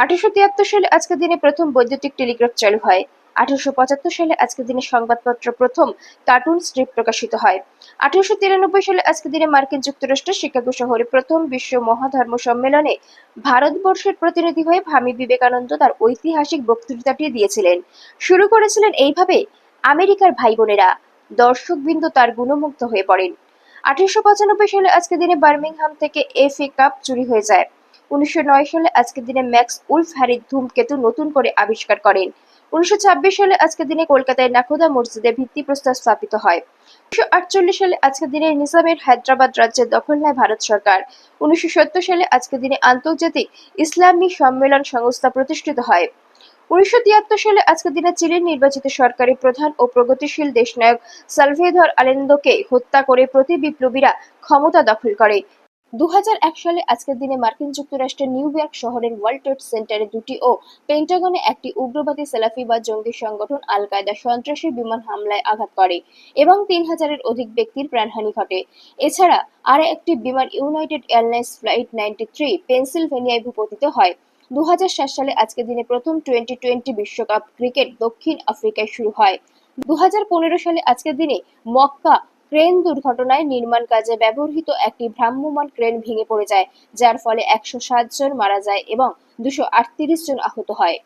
আঠারোশো তিয়াত্তর সালে আজকের দিনে প্রথম বৈদ্যুতিক টেলিগ্রাফ চালু হয়। আঠারোশো পঁচাত্তর সালে আজকের দিনে সংবাদপত্র প্রথম কার্টুন স্ট্রিপ প্রকাশিত হয়। আঠারোশো তিরানব্বই সালে আজকের দিনে মার্কিন যুক্তরাষ্ট্রের শিকাগো শহরে প্রথম বিশ্ব মহাধর্ম সম্মেলনে ভারতবর্ষের প্রতিনিধি হয়ে স্বামী বিবেকানন্দ তার ঐতিহাসিক বক্তৃতাটি দিয়েছিলেন। শুরু করেছিলেন এইভাবে আমেরিকার ভাই বোনেরা দর্শকবৃন্দ তার গুণমুগ্ধ হয়ে পড়েন। আঠারোশো পঁচানব্বই সালে আজকের দিনে বার্মিংহাম থেকে এফ এ কাপ চুরি হয়ে যায়। উনিশশো নয় সালে আজকের দিনে ম্যাক্স উলফ হ্যারির ধূমকেতু নতুন করে আবিষ্কার করেন। উনিশশো ছাব্বিশ সালে আজকের দিনে কলকাতায় নাখোদা মসজিদে ভিত্তিপ্রস্তর স্থাপিত হয়। উনিশশো আটচল্লিশ সালে আজকের দিনে নিজামের হায়দ্রাবাদ রাজ্যের দখল নেয় ভারত সরকার। উনিশশো সত্তর সালে আজকের দিনে আন্তর্জাতিক ইসলামী সম্মেলন সংস্থা প্রতিষ্ঠিত হয়। উনিশশো তিয়াত্তর সালে আজকের দিনে চিলির নির্বাচিত সরকারি প্রধান ও প্রগতিশীল দেশনায়ক সালভেদর আলেন্দোকে হত্যা করে প্রতি বিপ্লবীরা ক্ষমতা দখল করে। দু সালে আজকের দিনে মার্কিন যুক্তরাষ্ট্রের নিউ ইয়র্ক শহরের ওয়ার্ল্ড ট্রেড সেন্টারে দুটি ও পেন্টাগনে একটি উগ্রবাদী সেলাফি বা জঙ্গি সংগঠন আল কায়দা সন্ত্রাসী বিমান হামলায় আঘাত করে এবং তিন হাজারের অধিক ব্যক্তির প্রাণহানি ঘটে। এছাড়া আর একটি বিমান United Airlines flight ninety three পেনসিলভেনিয়ায় ভূপতিত হয়। দু হাজার সাত সালে আজকের দিনে প্রথম টোয়েন্টি টোয়েন্টি বিশ্বকাপ ক্রিকেট দক্ষিণ আফ্রিকায় শুরু হয়। দু হাজার পনেরো সালে আজকের দিনে মক্কা ক্রেন দুর্ঘটনায় নির্মাণ কাজে ব্যবহৃত একটি ভ্রাম্যমান ক্রেন ভেঙে পড়ে যায়, যার ফলে একশো জন মারা যায় এবং দুশো জন আহত হয়।